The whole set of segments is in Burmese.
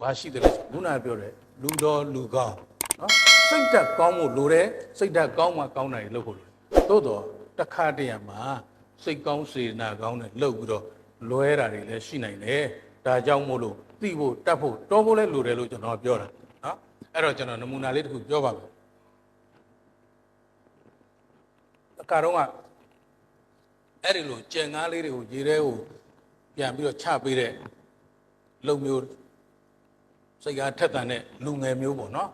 ဘာရှိတယ်လဲဆိုခုနကပြောတယ်လူတော်လူကောင်းနော်စိတ်ဓာတ်ကောင်းဖို့လိုတယ်စိတ်ဓာတ်ကောင်းမှကောင်းတာတွေလုပ်ဖို့လိုတယ်သို့တော့တစ်ခါတည်းရမှာစိတ်ကောင်းစေနာကောင်းနဲ့လုပ်ပြီးတော့လွဲတာတွေလည်းရှိနိုင်တယ်ဒါကြောင့်မို့လို့သိဖို့တတ်ဖို့တောဖို့လည်းလိုတယ်လို့ကျွန်တော်ပြောတာနော်အဲ့တော့ကျွန်တော်နမူနာလေးတစ်ခုပြောပါမယ်အခါတော့ကအဲ့ဒီလိုကြံကားလေးတွေကိုရေထဲကိုပြန်ပြီးတော့ချပေးတဲ့လုံမျိုး စိတ်ကားထက်သန်တဲ့လူငယ်မျိုးပေါ့နော်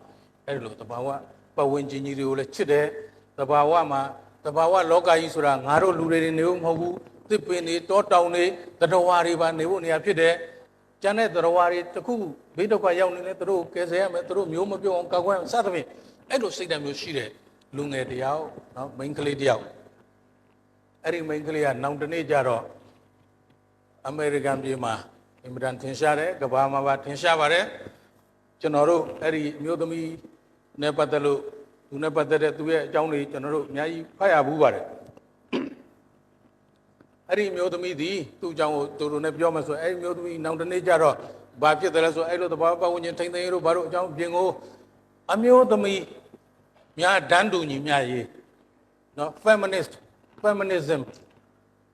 အဲ့ဒီလိုတဘာဝပတ်ဝန်းကျင်ကြီးတွေကိုလည်းချစ်တယ်တဘာဝမှာတဘာဝလောကကြီးဆိုတာငါတို့လူတွေနေဖို့မဟုတ်ဘူးသစ်ပင်တွေတောတောင်တွေတတဝါတွေပါနေဖို့နေရာဖြစ်တယ်ကျန်တဲ့တတဝါတွေတစ်ခုဘေးဒုက္ခရောက်နေလဲသူတို့ကယ်ဆယ်ရမယ်သူတို့မျိုးမပြုတ်အောင်ကောက်ကွယ်အောင်စသဖြင့်အဲ့လိုစိတ်ဓာတ်မျိုးရှိတဲ့လူငယ်တယောက်နော်မိန်းကလေးတယောက်အဲ့ဒီမိန်းကလေးကနောင်တနေ့ကျတော့အမေရိကန်ပြည်မှာအင်မတန်ထင်ရှားတယ်ကမ္ဘာမှာပါထင်ရှားပါတယ် ကျွန်တော်တို့အဲ့ဒီအမျိုးသမီးနဲ့ပတ်သက်လို့သူနဲ့ပတ်သက်တဲ့သူရဲ့အကြောင်းတွေကျွန်တော်တို့အများကြီးဖတ်ရဘူးပါတယ်အဲ့ဒီအမျိုးသမီးဒီသူ့အကြောင်းကိုသူတို့နဲ့ပြောမှဆိုအဲ့ဒီအမျိုးသမီးနောက်တစ်နေ့ကျတော့ဘာဖြစ်တယ်လဲဆိုအဲ့လိုသဘာဝပတ်ဝန်းကျင်ထိမ့်သိမ်းရေးတို့ဘာလို့အကြောင်းပြင်ကိုအမျိုးသမီးများဒန်းတူညီများရေးနော် feminist feminism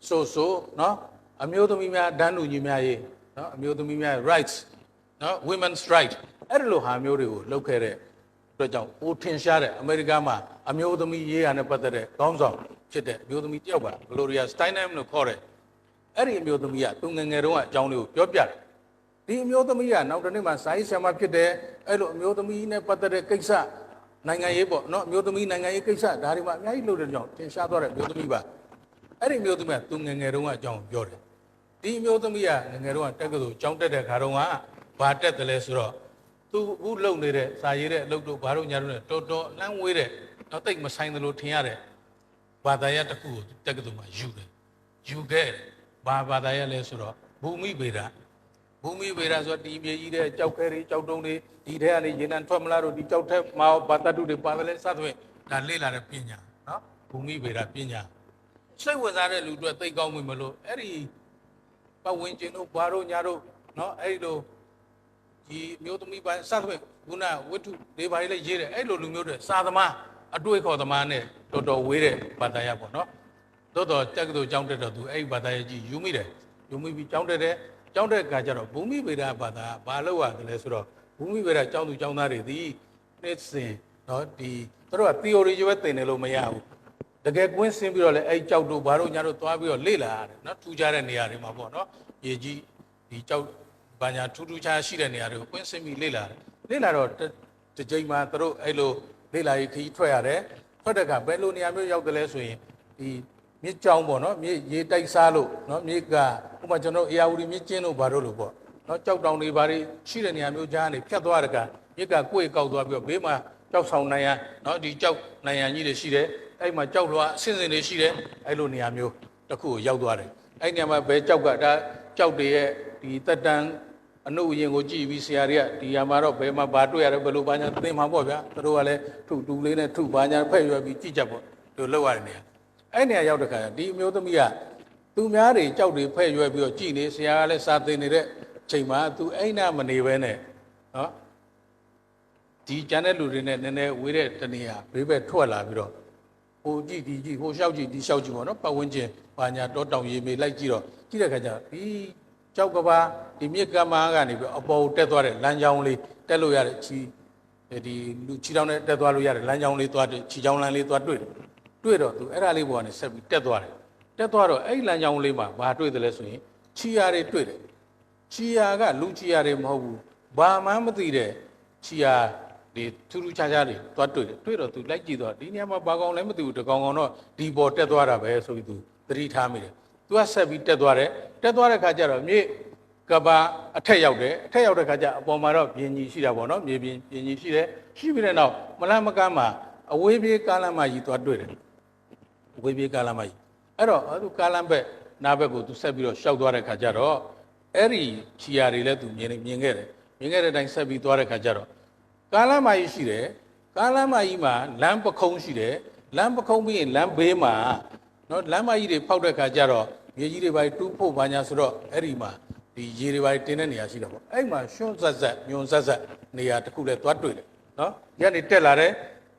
ဆိုဆိုနော်အမျိုးသမီးများဒန်းလူကြီးများရေးနော်အမျိုးသမီးများ rights နော် women's right အဲ့ဒီလိုဟာမျိုးတွေကိုလုပ်ခဲ့တဲ့အတွက်ကြောင့်ဟိုထင်ရှားတဲ့အမေရိကန်မှာအမျိုးသမီးရေးရာနဲ့ပတ်သက်တဲ့ခေါင်းဆောင်ဖြစ်တဲ့အမျိုးသမီးတယောက်ပါ Gloria Steinem လို့ခေါ်တယ်အဲ့ဒီအမျိုးသမီးကသူငယ်ငယ်တုန်းကအကြောင်းလေးကိုပြောပြတယ်ဒီအမျိုးသမီးကနောက်တစ်နေ့မှစာရေးဆရာမဖြစ်တယ်အဲ့လိုအမျိုးသမီးနဲ့ပတ်သက်တဲ့ကိစ္စနိုင်ငံရေးပေါ့နော်အမျိုးသမီးနိုင်ငံရေးကိစ္စဒါတွေမှာအများကြီးလုပ်တဲ့ကြောင့်ထင်ရှားသွားတဲ့အမျိုးသမီးပါအဲ့ဒီမျိုးသမီးကသူငယ်ငယ်တုန်းကအကြောင်းပြောတယ်ဒီမျိုးသမီးကငယ်ငယ်တုန်းကတက်ကတူကြောင်းတက်တဲ့ခါတုန်းကဘာတက်တယ်လဲဆိုတော့ သူဥလုံနေတဲ့ဇာရည်တဲ့အလုပ်တို့ဘာတို့ညာတို့နဲ့တော်တော်လမ်းဝေးတဲ့တော့တိတ်မဆိုင်သလိုထင်ရတဲ့ဘာသာရပ်တစ်ခုကိုတက္ကသိုလ်မှာယူတယ်ယူခဲ့ဘာဘာသာရပ်လဲဆိုတော့ဘူမိဗေဒဘူမိဗေဒဆိုတော့ဒီမြေကြီးတဲ့ကြောက်ခဲတွေကြောက်တုံးတွေဒီထဲကနေရေနံထွက်မလားတို့ဒီကြောက်ထက်မှာဘာတတုတွေပါတယ်လဲစသဖြင့်ဒါလေ့လာတဲ့ပညာနော်ဘူမိဗေဒပညာစိတ်ဝင်စားတဲ့လူတွေသိကောင်းမိမလို့အဲ့ဒီပဝင်းကျင်တို့ဘာတို့ညာတို့နော်အဲ့ဒီလို ဒီမျိုးသမီးပိုင်းစသဖြင့်ခုနဝိတ္ထု၄ပါးလေးရေးတယ်အဲ့လိုလူမျိုးတွေစာသမားအတွေ့ခေါ်သမားနဲ့တော်တော်ဝေးတဲ့ဘာသာရပ်ပေါ့နော်သို့တော်တက္ကသိုလ်ကျောင်းတက်တော့သူအဲ့ဒီဘာသာရပ်ကြီးယူမိတယ်ယူမိပြီးကျောင်းတက်တယ်ကျောင်းတက်အခါကျတော့ဘူမိဗေဒဘာသာဘာလို့ရတယ်လဲဆိုတော့ဘူမိဗေဒကျောင်းသူကျောင်းသားတွေဒီနေ့စဉ်နော်ဒီသူတို့က theory ကြီးပဲသင်တယ်လို့မရဘူးတကယ်ကွင်းဆင်းပြီးတော့လည်းအဲ့ကြောက်တို့ဘာတို့ညာတို့သွားပြီးတော့လေ့လာရတယ်နော်ထူကြတဲ့နေရာတွေမှာပေါ့နော်ရေကြီးဒီကြောက် ဘာညာထူးထူးခြားရှိတဲ့နေရာတွေကိုကွင်းဆင်းပြီးလေ့လာတယ်လေ့လာတော့တစ်ချိန်မှာသူတို့အဲ့လိုလေ့လာရေးခရီးထွက်ရတယ်ထွက်တဲ့ကဘယ်လိုနေရာမျိုးရောက်တယ်လဲဆိုရင်ဒီမြစ်ကြောင်းပေါ့နော်မြစ်ရေတိုက်စားလို့နော်မြစ်ကဥပမာကျွန်တော်အေယာဝတီမြစ်ကျင်းတို့ဘာတို့လို့ပေါ့နော်ကြောက်တောင်တွေဘာတွေရှိတဲ့နေရာမျိုးကြားနေဖြတ်သွားတဲ့ကမြစ်ကကိုယ်ကောက်သွားပြီးတော့ဘေးမှာကြောက်ဆောင်နိုင်ရနော်ဒီကြောက်နိုင်ရကြီးတွေရှိတယ်အဲ့မှာကြောက်လွှာအဆင့်ဆင့်တွေရှိတယ်အဲ့လိုနေရာမျိုးတစ်ခုကိုရောက်သွားတယ်အဲ့နေရာမှာဘယ်ကြောက်ကဒါကြောက်တွေရဲ့ဒီတက်တန် အနုအရင်ကိုကြည့်ပြီးဆရာတွေကဒီရာမှာတော့ဘယ်မှာဘာတွေ့ရတယ်ဘယ်လိုဘာညာသင်မှာပေါ့ဗျာသူတို့ကလည်းထုတူလေးနဲ့ထုဘာညာဖက်ရွယ်ပြီးကြည့်ကြပေါ့သူလောက်ရတဲ့နေရာအဲ့နေရာရောက်တဲ့ခါကျဒီအမျိုးသမီးကသူများတွေကြောက်တွေဖက်ရွယ်ပြီးတော့ကြည့်နေဆရာကလည်းစာသင်နေတဲ့အချိန်မှာသူအဲ့နာမနေဘဲနဲ့နော်ဒီကျန်တဲ့လူတွေနဲ့နည်းနည်းဝေးတဲ့တနေရာဘေးဘက်ထွက်လာပြီးတော့ဟိုကြည့်ဒီကြည့်ဟိုလျှောက်ကြည့်ဒီလျှောက်ကြည့်ပေါ့နော်ပတ်ဝန်းကျင်ဘာညာတောတောင်ရေမေလိုက်ကြည့်တော့ကြည့်တဲ့ခါကျဒီ ကြောက်ကဘာဒီမြစ်ကမ်းမကနေပြီးအပေါ်တက်သွားတဲ့လမ်းကြောင်းလေးတက်လို့ရတဲ့ချီဒီလူချီတောင်းနဲ့တက်သွားလို့ရတဲ့လမ်းကြောင်းလေးသွားတဲ့ချီချောင်းလမ်းလေးသွားတွေ့တယ်တွေ့တော့သူအဲ့ဒါလေးပေါ်ကနေဆက်ပြီးတက်သွားတယ်တက်သွားတော့အဲ့ဒီလမ်းကြောင်းလေးမှာဘာတွေ့တယ်လဲဆိုရင်ချီယာတွေတွေ့တယ်ချီယာကလူချီယာတွေမဟုတ်ဘူးဘာမှမသိတဲ့ချီယာဒီထူးထူးခြားခြားတွေသွားတွေ့တယ်တွေ့တော့သူလိုက်ကြည့်တော့ဒီနေရာမှာဘာကောင်လဲမသိဘူးတကောင်ကောင်တော့ဒီပေါ်တက်သွားတာပဲဆိုပြီးသူသတိထားမိတယ် သူကဆက်ပြီးတက်သွားတယ်တက်သွားတဲ့ခါကျတော့မြေကဘာအထက်ရောက်တယ်အထက်ရောက်တဲ့ခါကျအပေါ်မှာတော့ပြင်ကြီးရှိတာပေါ့နော်မြေပြင်ပြင်ကြီးရှိတယ်ရှိပြီးတဲ့နောက်မလန်းမကမ်းမှာအဝေးပြေးကားလမ်းမကြီးသွားတွေ့တယ်ဝေးပြေးကာလမ်းမကြီးအဲ့တော့သူကာလမ်းဘက်နားဘက်ကိုသူဆက်ပြီးတော့ရှောက်သွားတဲ့ခါကျတော့အဲ့ဒီချီယာတွေလည်းသူမြင်နေမြင်ခဲ့တယ်မြင်ခဲ့တဲ့အတိုင်းဆက်ပြီးသွားတဲ့ခါကျတော့ကာလမ်းမကြီးရှိတယ်ကာလမ်းမကြီးမှာလမ်းပခုံးရှိတယ်လမ်းပခုံးပြီးရင်လမ်းဘေးမှာနော်လမ်းမကြီးတွေဖောက်တဲ့ခါကျတော့ မြေကြီးတွေပါတူးဖို့ဘာညာဆိုတော့အဲ့ဒီမှာဒီရေတွေပါတင်းတဲ့နေရာရှိတာပေါ့အဲ့မှာရွှွန့်ဆက်ဆက်ညွန်ဆက်ဆက်နေရာတစ်ခုလဲသွားတွေ့တယ်နော်ဒီကနေတက်လာတယ်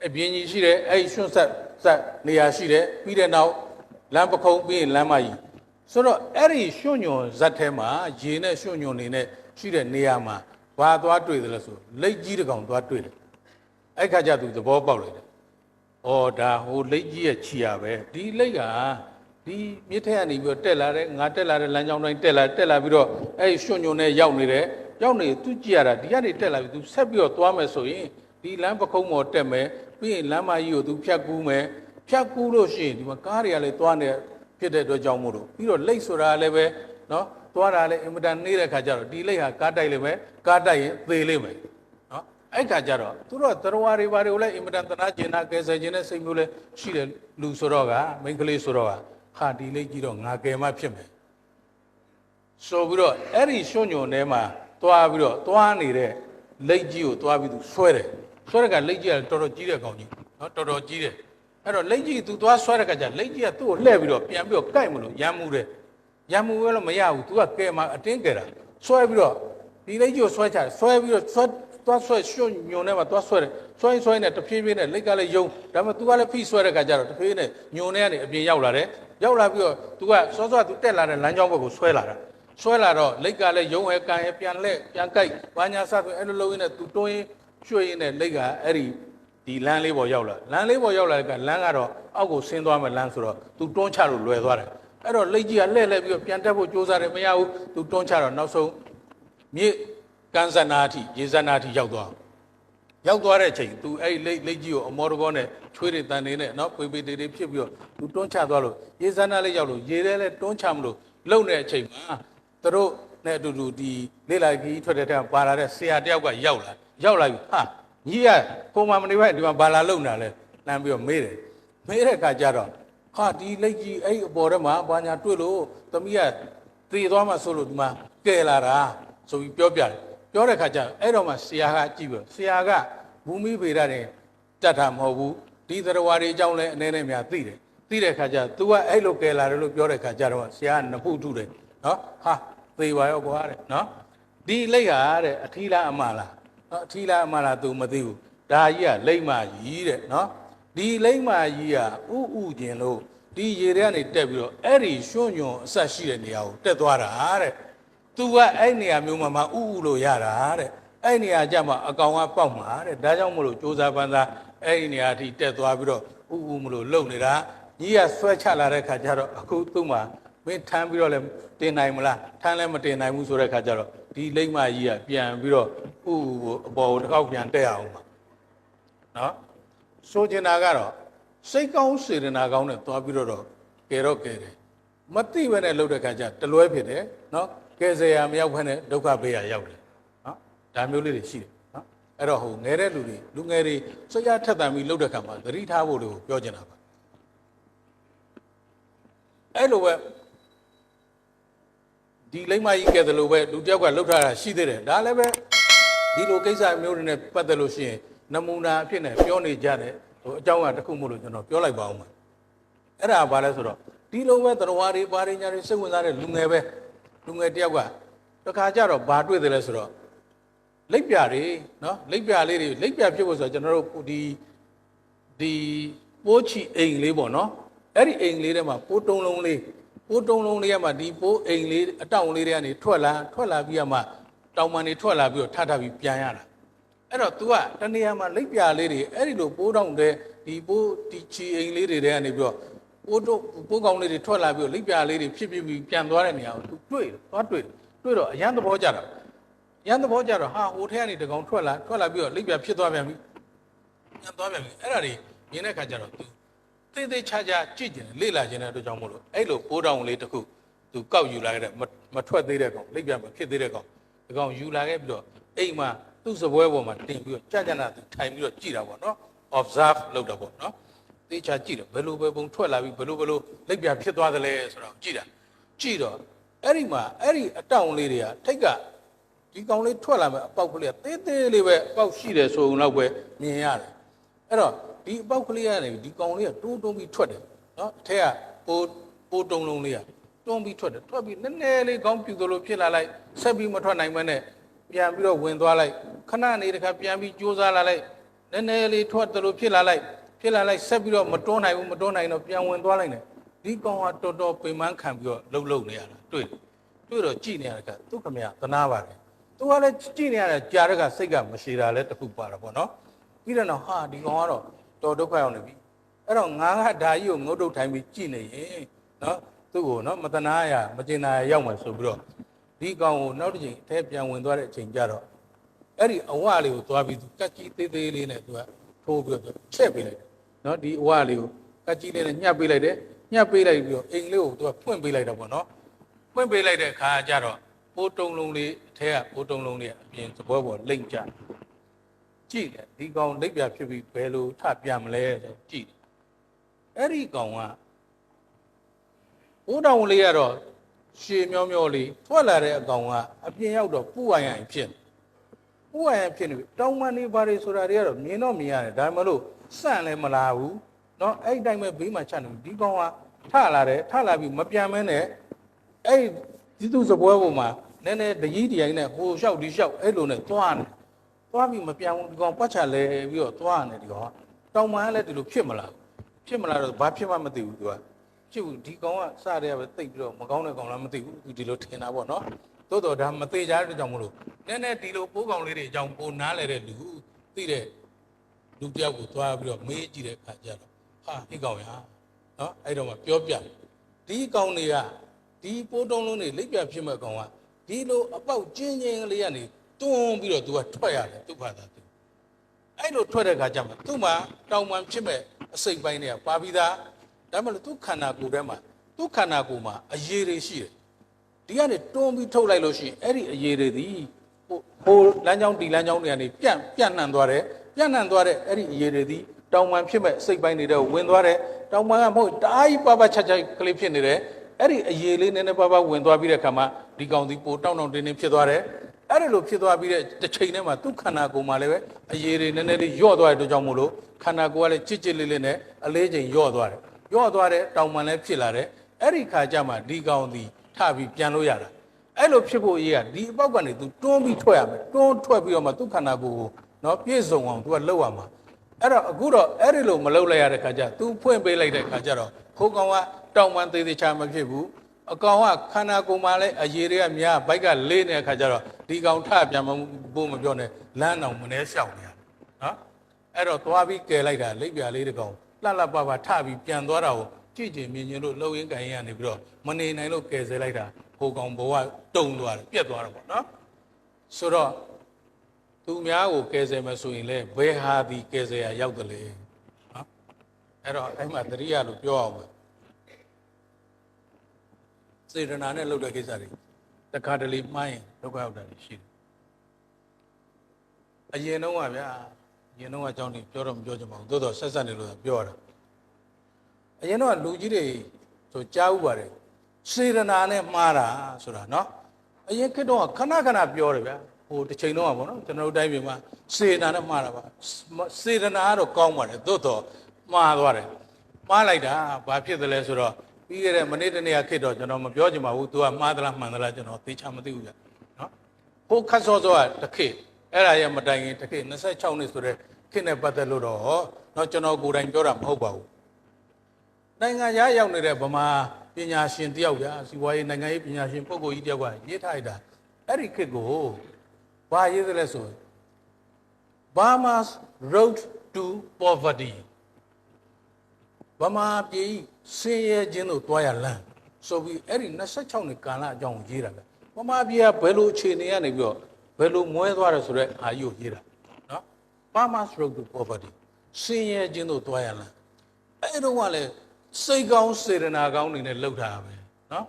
အပြင်းကြီးရှိတယ်အဲ့ရွှွန့်ဆက်ဆက်နေရာရှိတယ်ပြီးတဲ့နောက်လမ်းပခုံးပြီးရင်လမ်းမကြီးဆိုတော့အဲ့ဒီရွှွန့်ညွန်ဇက်ထဲမှာရေနဲ့ရွှွန့်ညွန်နေနဲ့ရှိတဲ့နေရာမှာဘာသွားတွေ့တယ်လဲဆိုလိတ်ကြီးတစ်ကောင်သွားတွေ့တယ်အဲ့ခါကျသူသဘောပေါက်လိုက်တယ်။အော်ဒါဟိုလိတ်ကြီးရဲ့ခြီရပဲ။ဒီလိတ်က ဒီမြစ်ထက်ကနေပြီးတော့တက်လာတဲ့ငါတက်လာတဲ့လမ်းကြောင်းတိုင်းတက်လာတက်လာပြီးတော့အဲ့ရွှွညွန်နဲ့ရောက်နေတယ်။ရောက်နေသူကြည့်ရတာဒီကနေတက်လာပြီးသူဆက်ပြီးတော့သွားမယ်ဆိုရင်ဒီလမ်းပခုံးပေါ်တက်မယ်ပြီးရင်လမ်းမကြီးကိုသူဖြတ်ကူးမယ်ဖြတ်ကူးလို့ရှိရင်ဒီမှာကားတွေကလည်းသွားနေဖြစ်တဲ့အတွက်ကြောင့်မို့လို့ပြီးတော့လိတ်ဆိုတာလည်းပဲနော်သွားတာလည်းအင်မတန်နေတဲ့ခါကျတော့ဒီလိတ်ဟာကားတိုက်လိမ့်မယ်ကားတိုက်ရင်သေလိမ့်မယ်နော်အဲ့ခါကျတော့သူတို့ကသရဝါတွေဘာတွေကိုလည်းအင်မတန်သနာကျင်နာကယ်ဆယ်ခြင်းနဲ့စိတ်မျိုးလဲရှိတယ်လူဆိုတော့ကမိန်းကလေးဆိုတော့က ဟာဒီလေးကြီးတော့ငါကယ်မဖြစ်မယ်ဆိုပြီးတော့အဲ့ဒီရွှွညုံထဲမှာသွားပြီးတော့သွားနေတဲ့လက်ကြီးကိုသွားပြီးသူဆွဲတယ်ဆွဲတဲ့ကလက်ကြီးကတော်တော်ကြီးတဲ့ကောင်ကြီးနော်တော်တော်ကြီးတယ်အဲ့တော့လက်ကြီးသူသွားဆွဲတဲ့ကကျလက်ကြီးကသူ့ကိုလှည့်ပြီးတော့ပြန်ပြီးတော့ကိုက်မလို့ရမ်းမှုတယ်ရမ်းမှုပဲလို့မရဘူး तू ကကဲမှာအတင်းကဲတာဆွဲပြီးတော့ဒီလက်ကြီးကိုဆွဲချတယ်ဆွဲပြီးတော့ဆွဲသွားဆွဲရွှွညုံထဲမှာသွားဆွဲတယ်ဆွဲရင်ဆွဲနေတဖြည်းဖြည်းနဲ့လက်ကလည်းယုံဒါပေမဲ့ तू ကလည်းဖိဆွဲတဲ့ကကျတော့တဖြည်းဖြည်းနဲ့ညုံထဲကနေအပြင်ရောက်လာတယ် ရောက်လာပြီးတော့ तू ကစောစော तू တက်လာတဲ့လမ်းကြောင်းဘက်ကိုဆွဲလာတာဆွဲလာတော့လက်ကလည်းယုံဟဲကန်ဟဲပြန်လက်ပြန်ကြိုက်ဘာညာစဆိုအဲ့လိုလုပ်ရင်းနဲ့သူတွင်းရွှေ့ရင်းနဲ့လက်ကအဲ့ဒီဒီလမ်းလေးပေါ်ရောက်လာလမ်းလေးပေါ်ရောက်လာတဲ့ကလမ်းကတော့အောက်ကိုဆင်းသွားမယ်လမ်းဆိုတော့သူတွန်းချလို့လွယ်သွားတယ်အဲ့တော့လက်ကြီးကလှည့်လှည့်ပြီးတော့ပြန်တက်ဖို့ကြိုးစားတယ်မရဘူးသူတွန်းချတော့နောက်ဆုံးမြေကန်စနာအထိရေစနာအထိရောက်သွား ရောက်သွားတဲ့အချိန် तू အဲ့ဒီလက်လက်ကြီးကိုအမောတကောနဲ့ချွေးတွေတန်နေနဲ့နော်ပေပေတေတေဖြစ်ပြီးတော့ तू တွန်းချသွားလို့ရေစနာလေးရောက်လို့ရေထဲလည်းတွန်းချမလို့လုံနေတဲ့အချိန်မှာသူတို့နဲ့အတူတူဒီလေလာကြီးထွက်တဲ့တဲ့ပါလာတဲ့ဆရာတယောက်ကရောက်လာရောက်လာပြီဟာညီကပုံမှန်မနေပဲဒီမှာဘာလာလုံတာလဲလှမ်းပြီးတော့မေးတယ်မေးတဲ့အခါကျတော့ဟာဒီလက်ကြီးအဲ့ဒီအပေါ်ထဲမှာဘာညာတွေ့လို့သမီးကသေသွားမှဆိုလို့ဒီမှာကဲလာတာဆိုပြီးပြောပြတယ် ပြောတဲ့အခါကျတော့အဲ့တော့မှဆရာကကြည့်ပြီးဆရာကဘူမိဗေဒတွေတတ်တာမဟုတ်ဘူးဒီသရဝါတွေအကြောင်းလဲအနေနဲ့များသိတယ်သိတဲ့အခါကျ तू ကအဲ့လိုကဲလာတယ်လို့ပြောတဲ့အခါကျတော့ဆရာကနဖုထုတယ်နော်ဟာသေပါရောကွာတဲ့နော်ဒီလိတ်ဟာတဲ့အထီးလားအမလားနော်အထီးလားအမလား तू မသိဘူးဒါကြီးကလိမ့်မကြီးတဲ့နော်ဒီလိမ့်မကြီးကဥဥကျင်လို့ဒီရေထဲကနေတက်ပြီးတော့အဲ့ဒီရွှွညွန်အဆက်ရှိတဲ့နေရာကိုတက်သွားတာတဲ့ तू ကအဲ့နေရာမျိုးမှာမှဥဥလို့ရတာတဲ့အဲ့နေရာကြမှာအကောင်ကပေါက်မှာတဲ့ဒါကြောင့်မလို့စူးစမ်းပန်းစားအဲ့ဒီနေရာအထိတက်သွားပြီးတော့ဥဥမလို့လုံနေတာကြီးကဆွဲချလာတဲ့ခါကျတော့အခုသူ့မှာမင်းထမ်းပြီးတော့လည်းတင်နိုင်မလားထမ်းလည်းမတင်နိုင်ဘူးဆိုတဲ့ခါကျတော့ဒီလိမ့်မကြီးကပြန်ပြီးတော့ဥဥကိုအပေါ်ကိုတစ်ခေါက်ပြန်တက်အောင်ပါနော်ဆိုချင်တာကတော့စိတ်ကောင်းစေတနာကောင်းနဲ့သွားပြီးတော့တော့ကဲတော့ကဲတယ်မသိဘဲနဲ့လှုပ်တဲ့ခါကျတလွဲဖြစ်တယ်နော် ကဲစရာမရောက်ဘဲနဲ့ဒုက္ခပေးရရောက်တယ်နော်ဒါမျိုးလေးတွေရှိတယ်နော်အဲ့တော့ဟိုငယ်တဲ့လူတွေလူငယ်တွေစိတ်ရထက်သန်ပြီးလှုပ်တဲ့ခါမှာသတိထားဖို့လို့ပြောချင်တာပါအဲ့လိုပဲဒီလိမ့်မကြီးကဲတယ်လို့ပဲလူတယောက်ကလှုပ်ထားတာရှိသေးတယ်ဒါလည်းပဲဒီလိုကိစ္စမျိုးတွေနဲ့ပတ်သက်လို့ရှိရင်နမူနာအဖြစ်နဲ့ပြောနေကြတယ်ဟိုအကြောင်းအရာတစ်ခုမို့လို့ကျွန်တော်ပြောလိုက်ပါအောင်ပါအဲ့ဒါဘာလဲဆိုတော့ဒီလိုပဲသရဝါတွေပါရညာတွေစိတ်ဝင်စားတဲ့လူငယ်ပဲ လူငယ်တယောက်ကတခါကျတော့ဘာတွေ့တယ်လဲဆိုတော့လိပ်ပြတွေနော်လိပ်ပြလေးတွေလိပ်ပြဖြစ်ဖို့ဆိုတော့ကျွန်တော်တို့ဒီဒီပိုးချီအိမ်လေးပေါ့နော်အဲ့ဒီအိမ်လေးထဲမှာပိုးတုံးလုံးလေးပိုးတုံးလုံးလေးကမှဒီပိုးအိမ်လေးအတောင်လေးတွေကနေထွက်လာထွက်လာပြီးမှတောင်ပန်တွေထွက်လာပြီးတော့ထထပြီးပြန်ရတာအဲ့တော့ तू ကတနေရာမှာလိပ်ပြလေးတွေအဲ့ဒီလိုပိုးတောင်တဲ့ဒီပိုးဒီချီအိမ်လေးတွေထဲကနေပြီးတော့ ပိုးတော့ပိုးကောင်းလေးတွေထွက်လာပြီးတော့လိပ်ပြလေးတွေဖြစ်ဖြစ်ပြီးပြန်သွားတဲ့နေရာကို तू တွေ့တယ်သွားတွေ့တယ်တွေ့တော့အရန်သဘောကျတာအရန်သဘောကျတော့ဟာဟိုထဲကနေတကောင်ထွက်လာထွက်လာပြီးတော့လိပ်ပြဖြစ်သွားပြန်ပြီပြန်သွားပြန်ပြီအဲ့ဒါတွေမြင်တဲ့ခါကျတော့ तू သေးသေးချာချာကြည့်ကျင်တယ်လေ့လာကျင်တဲ့အတွက်ကြောင့်မို့လို့အဲ့လိုပိုးတောင်လေးတစ်ခု तू ကောက်ယူလာခဲ့တဲ့မမထွက်သေးတဲ့ကောင်လိပ်ပြမဖြစ်သေးတဲ့ကောင်ဒီကောင်ယူလာခဲ့ပြီးတော့အိမ်မှာသူ့စပွဲပေါ်မှာတင်ပြီးတော့ကြာကြာနာသူထိုင်ပြီးတော့ကြည့်တာပေါ့နော် observe လုပ်တာပေါ့နော် သေချာကြည့်တယ်ဘယ်လိုပဲပုံထွက်လာပြီးဘယ်လိုဘယ်လိုလိပ်ပြဖြစ်သွားသလဲဆိုတော့ကြည့်တာကြည့်တော့အဲ့ဒီမှာအဲ့ဒီအတောင်လေးတွေကထိတ်ကဒီကောင်လေးထွက်လာမဲ့အပေါက်ကလေးကသေးသေးလေးပဲအပေါက်ရှိတယ်ဆိုုံတော့ပဲမြင်ရတယ်အဲ့တော့ဒီအပေါက်ကလေးကနေဒီကောင်လေးကတိုးတုံးပြီးထွက်တယ်နော်အထက်ကပိုးပိုးတုံးလုံးလေးကတွန်းပြီးထွက်တယ်ထွက်ပြီးနည်းနည်းလေးကောင်းပြူသလိုဖြစ်လာလိုက်ဆက်ပြီးမထွက်နိုင်မနဲ့ပြန်ပြီးတော့ဝင်သွားလိုက်ခဏနေတခါပြန်ပြီးကြိုးစားလာလိုက်နည်းနည်းလေးထွက်သလိုဖြစ်လာလိုက် ဖြစ်လာလိုက်ဆက်ပြီးတော့မတွန်းနိုင်ဘူးမတွန်းနိုင်တော့ပြန်ဝင်သွားလိုက်တယ်ဒီကောင်ကတော်တော်ပင်ပန်းခံပြီးတော့လှုပ်လှုပ်နေရတာတွေ့တယ်တွေ့တော့ကြည်နေရတာကသူ့ခမရသနာပါတယ်သူကလည်းကြည်နေရတာကြာတဲ့ကစိတ်ကမရှိတာလည်းတစ်ခုပါတာပေါ့နော်ပြီးတော့ဟာဒီကောင်ကတော့တော်ဒုက္ခရောက်နေပြီအဲ့တော့ငါကဓာကြီးကိုငုတ်တုတ်ထိုင်ပြီးကြည်နေရင်နော်သူ့ကိုနော်မတနာရမကျင်နာရရောက်မှဆိုပြီးတော့ဒီကောင်ကိုနောက်တစ်ချိန်အထဲပြန်ဝင်သွားတဲ့အချိန်ကျတော့အဲ့ဒီအဝလေးကိုသွားပြီးသူကက်ကြီးသေးသေးလေးနဲ့သူကထိုးပြီးတော့ချက်ပေးလိုက်တယ် နော်ဒီအဝလေးကိုကက်ကြီးလေးနဲ့ညှပ်ပေးလိုက်တယ်ညှပ်ပေးလိုက်ပြီးတော့အိမ်လေးကိုသူကဖွင့်ပေးလိုက်တာပေါ့နော်ဖွင့်ပေးလိုက်တဲ့အခါကျတော့ပိုးတုံလုံးလေးအထဲကပိုးတုံလုံးလေးကအပြင်သဘောပေါ်လိမ့်ကြကြည့်တယ်ဒီကောင်လိပ်ပြဖြစ်ပြီးဘယ်လိုထပြန်မလဲဆိုကြည့်တယ်အဲ့ဒီကောင်ကဘိုးတောင်လေးကတော့ရှည်မျောမျောလေးထွက်လာတဲ့အကောင်ကအပြင်ရောက်တော့ပူဝိုင်ရင်ဖြစ်ပူဝိုင်ရင်ဖြစ်နေပြီတောင်မန်နေပါလေဆိုတာတွေကတော့မြင်တော့မြင်ရတယ်ဒါမှမဟုတ် စန့်လည်းမလာဘူးเนาะအဲ့ဒီတိုင်းပဲဘေးမှာချနေဒီကောင်ကထလာတယ်ထလာပြီးမပြန်မဲနဲ့အဲ့ဒီသူစပွဲပေါ်မှာနည်းနည်းတကြီးတရိုင်းနဲ့ဟိုလျှောက်ဒီလျှောက်အဲ့လိုနဲ့သွားနေသွားပြီးမပြန်ဘူးဒီကောင်ပတ်ချလဲပြီးတော့သွားနေဒီကောင်ကတောင်မန်ကလည်းဒီလိုဖြစ်မလား ဖြစ်မလားတော့ဘာဖြစ်မှမသိဘူးသူကဖြစ်ဘူးဒီကောင်ကစတဲ့ကပဲတိတ်ပြီးတော့မကောင်းတဲ့ကောင်လားမသိဘူးသူဒီလိုထင်တာပေါ့နော်သို့တော်ဒါမသေးကြတဲ့ကြောင့်မလို့နည်းနည်းဒီလိုပိုးကောင်လေးတွေအကြောင်းပိုနားလဲတဲ့လူသိတဲ့ လူတယောက်ကိုသွားပြီးတော့မေးကြည့်တဲ့အခါကျတော့ဟာဒီကောင်ရနော်အဲ့တော့မှပြောပြတယ်ဒီကောင်တွေကဒီပိုးတုံးလုံးတွေလိပ်ပြဖြစ်မဲ့ကောင်ကဒီလိုအပေါက်ကျင်းချင်းလေးကနေတွန်းပြီးတော့သူကထွက်ရတယ်သူ့ဘာသာသူအဲ့လိုထွက်တဲ့ခါကျမှသူ့မှာတောင်ပန်ဖြစ်မဲ့အစိတ်ပိုင်းတွေကပါပြီးသားဒါမှမဟုတ်သူ့ခန္ဓာကိုယ်ထဲမှာသူ့ခန္ဓာကိုယ်မှာအရေးတွေရှိတယ်ဒီကနေတွန်းပြီးထုတ်လိုက်လို့ရှိရင်အဲ့ဒီအရေးတွေသည်ဟိုဟိုလမ်းကြောင်းဒီလမ်းကြောင်းတွေကနေပြန့်ပြန့်နှံ့သွားတယ် ပြန့်နှံ့သွားတဲ့အဲ့ဒီအရေးတွေသည်တောင်ပန်ဖြစ်မဲ့အစိတ်ပိုင်းတွေတော့ဝင်သွားတယ်တောင်ပန်ကမဟုတ်တားကြီးပါပါချက်ချက်ကလေးဖြစ်နေတယ်အဲ့ဒီအရေးလေးနည်းနည်းပါးပါးဝင်သွားပြီးတဲ့ခါမှာဒီကောင်ဒီပိုတောင်းတောင်းတင်းတင်းဖြစ်သွားတယ်အဲ့ဒါလိုဖြစ်သွားပြီးတဲ့တစ်ချိန်တည်းမှာသူ့ခန္ဓာကိုယ်မှာလည်းပဲအရေးတွေနည်းနည်းလေးယော့သွားတဲ့အတွက်ကြောင့်မို့လို့ခန္ဓာကိုယ်ကလည်းချစ်ချစ်လေးလေးနဲ့အလေးချိန်ယော့သွားတယ်ယော့သွားတဲ့တောင်ပန်လည်းဖြစ်လာတယ်အဲ့ဒီခါကျမှဒီကောင်ဒီထပြီးပြန်လို့ရတာအဲ့လိုဖြစ်ဖို့အရေးကဒီအပေါက်ကနေသူတွန်းပြီးထွက်ရမယ်တွန်းထွက်ပြီးတော့မှသူ့ခန္ဓာကိုယ်ကို နော်ပြည့်စုံအောင်သူကလှုပ်ရမှာအဲ့တော့အခုတော့အဲ့ဒီလိုမလှုပ်လိုက်ရတဲ့ခါကျသူဖွင့်ပေးလိုက်တဲ့ခါကျတော့ခိုးကောင်ကတောင်ပန်သေးသေးချာမဖြစ်ဘူးအကောင်ကခန္ဓာကိုယ်မှာလည်းအရေးတွေကများဘိုက်ကလေးနေတဲ့ခါကျတော့ဒီကောင်ထပြန်မဖို့မပြောနဲ့လမ်းအောင်မနှဲလျှောက်နေရတယ်နော်အဲ့တော့သွားပြီးကယ်လိုက်တာလိပ်ပြာလေးတကောင်လှလှပပထပြီးပြန်သွားတာကိုကြည့်ကြင်မြင်မြင်လို့လှုပ်ရင်းကန်ရင်းကနေပြီးတော့မနေနိုင်လို့ကယ်ဆယ်လိုက်တာဟိုကောင်ဘဝတုံသွားတယ်ပြက်သွားတယ်ပေါ့နော်ဆိုတော့ သူများကိုကယ်ဆယ်မယ်ဆိုရင်လည်းဘယ်ဟာဒီကယ်ဆယ်ရရောက်တယ်လဲနော်အဲ့တော့အဲ့မှာတရိယာလို့ပြောအောင်ပဲစေတနာနဲ့လုပ်တဲ့ကိစ္စတွေတခါတလေမှားရင်ဒုက္ခရောက်တာရှိတယ်အရင်တော့ကဗျာအရင်တော့အကြောင်းတွေပြောတော့မပြောချင်ပါဘူးသို့တော့ဆက်ဆက်နေလို့ပြောရတာအရင်တော့လူကြီးတွေဆိုကြားဥပါတယ်စေတနာနဲ့မှားတာဆိုတာနော်အရင်ခေတ်တော့ခဏခဏပြောတယ်ဗျာ ဟိုတစ်ချိန်တော့ကပေါ့နော်ကျွန်တော်တို့တိုင်းပြည်မှာစေတနာနဲ့မှားတာပါစေတနာကတော့ကောင်းပါတယ်သို့တော့မှားသွားတယ်မှားလိုက်တာဘာဖြစ်တယ်လဲဆိုတော့ပြီးခဲ့တဲ့မနေ့တနေ့ကခေတ်တော့ကျွန်တော်မပြောချင်ပါဘူး။ तू ကမှားသလားမှန်သလားကျွန်တော်သိချမသိဘူးဗျ။နော်။ဟိုခတ်စောစောကတစ်ခေတ်အဲ့ဒါရဲ့မတိုင်ခင်တစ်ခေတ်26နှစ်ဆိုတဲ့ခေတ်နဲ့ပတ်သက်လို့တော့တော့ကျွန်တော်ကိုယ်တိုင်ပြောတာမဟုတ်ပါဘူး။နိုင်ငံခြားရောက်နေတဲ့ဗမာပညာရှင်တယောက်ဗျာစီဝါရေးနိုင်ငံရေးပညာရှင်ပုဂ္ဂိုလ်ကြီးတယောက်ကရေးထားလိုက်တာအဲ့ဒီခေတ်ကို ဘာရေးသလဲဆိုရင် Burma's road to poverty ဗမာပြည်ဆင်းရဲခြင်းတို့တွားရလမ်းဆိုပြီးအဲ့ဒီ26နှစ်ကာလအကြောင်းကိုရေးတာပဲဗမာပြည်ကဘယ်လိုအခြေအနေရနေပြီးတော့ဘယ်လိုမွဲသွားတယ်ဆိုတော့အာယုရေးတာနော် Burma's road to poverty ဆင်းရဲခြင်းတို့တွားရလမ်းအဲ့တော့ကလည်းစိတ်ကောင်းစေတနာကောင်းနေနဲ့လှုပ်တာပဲနော်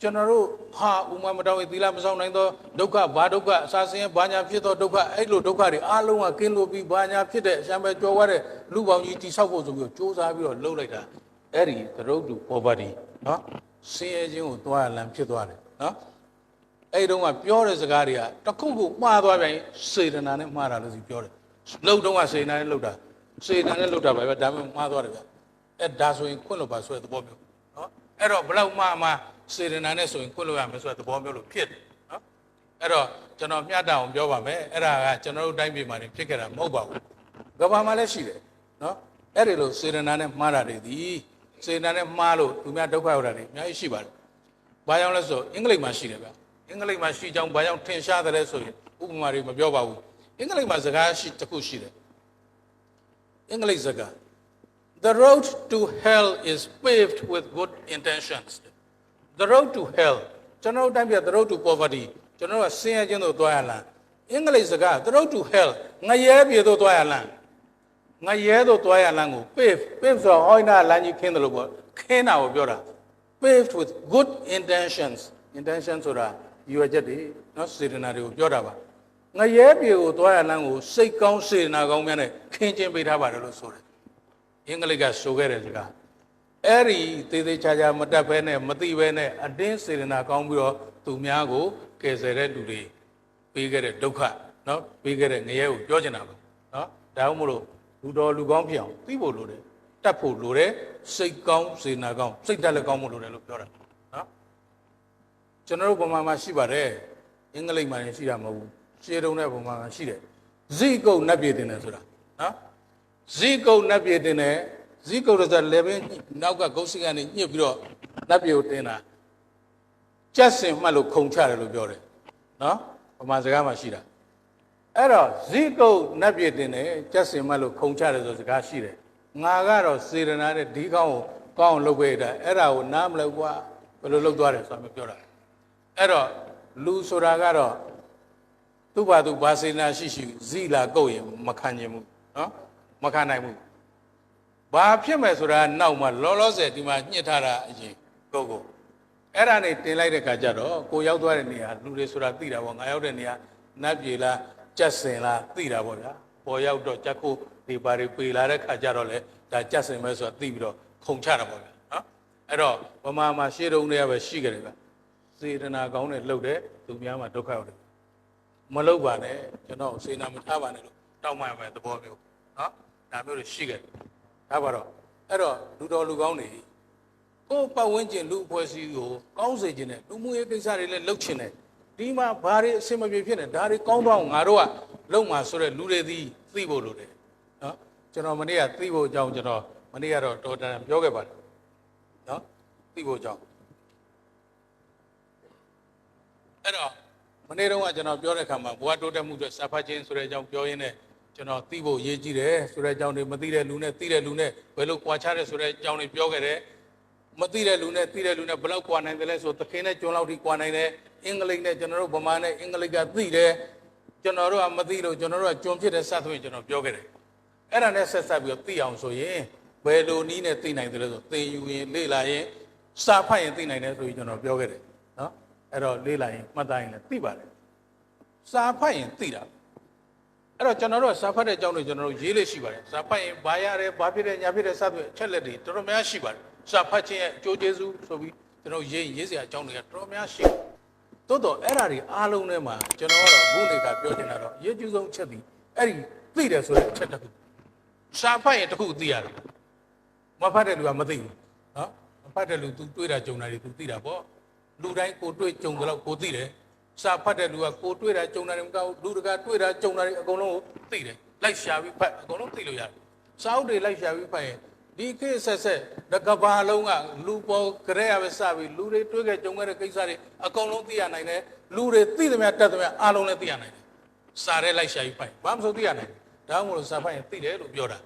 ကျွန်တော်တို့ဟာဥမမတော်ဝေသီလမဆောင်နိုင်သောဒုက္ခဘာဒုက္ခအစာဆင်းရဲဘာညာဖြစ်သောဒုက္ခအဲ့လိုဒုက္ခတွေအားလုံးကကင်းလို့ပြီးဘာညာဖြစ်တဲ့အရှမ်းပဲကြော်ရတဲ့လူပေါင်းကြီးတိဆောက်ဖို့ဆိုပြီးတော့စ조사ပြီးတော့လှုပ်လိုက်တာအဲ့ဒီသရုပ်တူ poverty နော်ဆင်းရဲခြင်းကိုတွားရလမ်းဖြစ်သွားတယ်နော်အဲ့တုန်းကပြောတဲ့စကားတွေကတစ်ခုခုမှားသွားပြန်ရင်စေတနာနဲ့မှားတာလို့စီပြောတယ်လှုပ်တုန်းကစေတနာနဲ့လှုပ်တာစေတနာနဲ့လှုပ်တာပဲဗျဒါပေမဲ့မှားသွားတယ်ဗျအဲ့ဒါဆိုရင်ခွင့်လို့ပါဆိုတဲ့သဘောမျိုးနော်အဲ့တော့ဘလောက်မှမှ စေရနာနဲ့ဆိုရင်ခွင့်လို့ရမယ်ဆိုတဲ့သဘောမျိုးလို့ဖြစ်တယ်နော်အဲ့တော့ကျွန်တော်မျှတအောင်ပြောပါမယ်အဲ့ဒါကကျွန်တော်တို့တိုင်းပြည်မှာနေဖြစ်ခဲ့တာမဟုတ်ပါဘူးကဘာမှာလည်းရှိတယ်နော်အဲ့ဒီလိုစေရနာနဲ့မှားတာတွေဒီစေရနာနဲ့မှားလို့သူများဒုက္ခရောက်တာတွေအများကြီးရှိပါတယ်ဘာကြောင့်လဲဆိုအင်္ဂလိပ်မှာရှိတယ်ဗျအင်္ဂလိပ်မှာရှိကြောင်းဘာကြောင့်ထင်ရှားတယ်လဲဆိုရင်ဥပမာတွေမပြောပါဘူးအင်္ဂလိပ်မှာစကားရှိတစ်ခုရှိတယ်အင်္ဂလိပ်စကား The road to hell is paved with good intentions. the road to hell ကျွန်တော်တို့တိုင်းပြည်က the road to poverty ကျွန်တော်တို့ကဆင်းရဲခြင်းသို့သွားရလမ်းအင်္ဂလိပ်စကား the road to hell ငရဲပြည်သို့သွားရလမ်းငရဲသို့သွားရလမ်းကို pave pave ဆိုတော့ဟိုင်းနာလမ်းကြီးခင်းတယ်လို့ပေါ့ခင်းတာကိုပြောတာ paved with good intentions intention ဆိုတာရည်ရွယ်ချက်တွေနော်စေတနာတွေကိုပြောတာပါငရဲပြေကိုသွားရလမ်းကိုစိတ်ကောင်းစေတနာကောင်းများနဲ့ခင်းကျင်းပေးထားပါတယ်လို့ဆိုတယ်အင်္ဂလိပ်ကဆိုခဲ့တဲ့စကား အဲ့ဒီသေးသေးချာချာမတတ်ဘဲနဲ့မသိဘဲနဲ့အတင်းစေရနာကောင်းပြီးတော့သူများကိုကယ်ဆယ်တဲ့လူတွေပေးခဲ့တဲ့ဒုက္ခနော်ပေးခဲ့တဲ့ငရဲကိုပြောချင်တာပဲနော်ဒါမှမဟုတ်လူတော်လူကောင်းဖြစ်အောင်သိဖို့လိုတယ်တတ်ဖို့လိုတယ်စိတ်ကောင်းစေနာကောင်းစိတ်ဓာတ်လည်းကောင်းဖို့လိုတယ်လို့ပြောတာနော်ကျွန်တော်တို့ဘုံမှာမှာရှိပါတယ်အင်္ဂလိပ်မှာရှိတာမဟုတ်ဘူးရှေးတုန်းကဘုံမှာရှိတယ်ဇိကုတ်နတ်ပြည်တင်တယ်ဆိုတာနော်ဇိကုတ်နတ်ပြည်တင်တယ် ဇီကုတ်ဆိုလည်းပင်နောက်ကဂုတ်စိကနေညှစ်ပြီးတော့နတ်ပြည်ကိုတင်တာကြက်စင်မှတ်လို့ခုံချတယ်လို့ပြောတယ်နော်ဗမာစကားမှာရှိတာအဲ့တော့ဇီကုတ်နတ်ပြည်တင်တယ်ကြက်စင်မှတ်လို့ခုံချတယ်ဆိုစကားရှိတယ်ငါကတော့စေရနာတဲ့ဒီကောင်းကိုကောင်းအောင်လုပ်ပေးတာအဲ့ဒါကိုနားမလဲကွာဘယ်လိုလုပ်သွားတယ်ဆိုတာမျိုးပြောတာအဲ့တော့လူဆိုတာကတော့သူ့ဘာသူဘာစေနာရှိရှိဇီလာကုတ်ရင်မခံနိုင်ဘူးနော်မခံနိုင်ဘူး ဘာဖြစ်မယ်ဆိုတာနောက်မှလောလောဆယ်ဒီမှာညှစ်ထားတာအရင်ကုတ်ကိုအဲ့ဒါနေတင်လိုက်တဲ့ခါကျတော့ကိုရောက်သွားတဲ့နေရာလူတွေဆိုတာသိတာပေါ့ငါရောက်တဲ့နေရာနတ်ပြေလားကြက်စင်လားသိတာပေါ့ဗျာပေါ်ရောက်တော့ကြက်ခိုးဒီပါတွေပေလာတဲ့ခါကျတော့လေဒါကြက်စင်ပဲဆိုတာသိပြီးတော့ခုံချတာပေါ့ဗျာနော်အဲ့တော့ဗမာမှာရှေးတုန်းတည်းကပဲရှိကြတယ်ဗျစေတနာကောင်းတဲ့လှုပ်တဲ့သူများမှာဒုက္ခရောက်တယ်မလုပ်ပါနဲ့ကျွန်တော်စေနာမထားပါနဲ့လို့တောင်းပန်ရမယ်သဘောမျိုးနော်ဒါမျိုးတွေရှိခဲ့တယ် ဒါပါတော့အဲ့တော့လူတော်လူကောင်းတွေကိုယ်ပတ်ဝန်းကျင်လူအဖွဲ့အစည်းကိုကောင်းစေခြင်းနဲ့လူမှုရေးကိစ္စတွေလည်းလုပ်ခြင်းနဲ့ဒီမှာဘာတွေအဆင်မပြေဖြစ်နေဒါတွေကောင်းတော့ငါတို့ကလုံမှာဆိုတဲ့လူတွေသည်သိဖို့လိုတယ်နော်ကျွန်တော်မနေ့ကသိဖို့အကြောင်းကျွန်တော်မနေ့ကတော့တော်တန်ပြောခဲ့ပါတယ်နော်သိဖို့အကြောင်းအဲ့တော့မနေ့တုန်းကကျွန်တော်ပြောတဲ့အခါမှာဘဝတိုးတက်မှုအတွက်စာဖတ်ခြင်းဆိုတဲ့အကြောင်းပြောရင်းနဲ့ ကျွန်တော်သိဖို့အရေးကြီးတယ်ဆိုတဲ့အကြောင်းတွေမသိတဲ့လူနဲ့သိတဲ့လူနဲ့ဘယ်လိုကြွာချတဲ့ဆိုတဲ့အကြောင်းတွေပြောခဲ့တယ်မသိတဲ့လူနဲ့သိတဲ့လူနဲ့ဘယ်လောက်ကြွာနိုင်တယ်လဲဆိုသခင်နဲ့ကျွန်းလောက်ထိကြွာနိုင်တယ်အင်္ဂလိပ်နဲ့ကျွန်တော်တို့ဗမာနဲ့အင်္ဂလိပ်ကသိတယ်ကျွန်တော်တို့ကမသိလို့ကျွန်တော်တို့ကကျွန်းဖြစ်တဲ့စသဖြင့်ကျွန်တော်ပြောခဲ့တယ်အဲ့ဒါနဲ့ဆက်ဆက်ပြီးတော့သိအောင်ဆိုရင်ဘယ်လိုနည်းနဲ့သိနိုင်တယ်လဲဆိုသင်ယူရင်လေ့လာရင်စာဖတ်ရင်သိနိုင်တယ်ဆိုပြီးကျွန်တော်ပြောခဲ့တယ်နော်အဲ့တော့လေးလာရင်မှတ်သားရင်လည်းသိပါတယ်စာဖတ်ရင်သိတာ အဲ့တော့ကျွန်တော်တို့ကစာဖတ်တဲ့အကြောင်းတွေကျွန်တော်တို့ရေးလို့ရှိပါတယ်စာဖတ်ရင်ဘာရတယ်ဘာဖြစ်တယ်ညာဖြစ်တယ်စသဖြင့်အချက်လက်တွေတော်တော်များရှိပါတယ်စာဖတ်ခြင်းရဲ့အကျိုးကျေးဇူးဆိုပြီးကျွန်တော်ရေးရင်ရေးစရာအကြောင်းတွေကတော်တော်များရှိတယ်တိုးတော့အဲ့ဓာတွေအားလုံးထဲမှာကျွန်တော်ကတော့ခုနေကပြောချင်တာတော့အရေးကြီးဆုံးအချက်ဒီအဲ့ဒီသိတယ်ဆိုတဲ့အချက်တစ်ခုစာဖတ်ရင်တစ်ခုသိရတယ်မဖတ်တဲ့လူကမသိဘူးနော်မဖတ်တဲ့လူ तू တွေးတာကြုံတာတွေ तू သိတာပေါ့လူတိုင်းကိုတွေ့ကြုံကြတော့ကိုသိတယ် စာဖတ်တဲ့လူကကိုတွေ့တာကြုံတာတွေမကောက်ဘူးလူတကာတွေ့တာကြုံတာတွေအကုန်လုံးကိုသိတယ်လိုက်ရှာပြီးဖတ်အကုန်လုံးသိလို့ရတယ်စာအုပ်တွေလိုက်ရှာပြီးဖတ်ရင်ဒီခေတ်ဆက်ဆက်တကဘာလုံးကလူပေါ်ကြရဲရပဲစပြီးလူတွေတွေ့ခဲ့ကြုံခဲ့တဲ့ကိစ္စတွေအကုန်လုံးသိရနိုင်တယ်လူတွေသိသမျှတတ်သမျှအားလုံးလည်းသိရနိုင်တယ်စာရဲလိုက်ရှာပြီးဖတ်ရင်ဘာမှမဆိုသိရနိုင်ဘူးဒါမှမဟုတ်စာဖတ်ရင်သိတယ်လို့ပြောတာ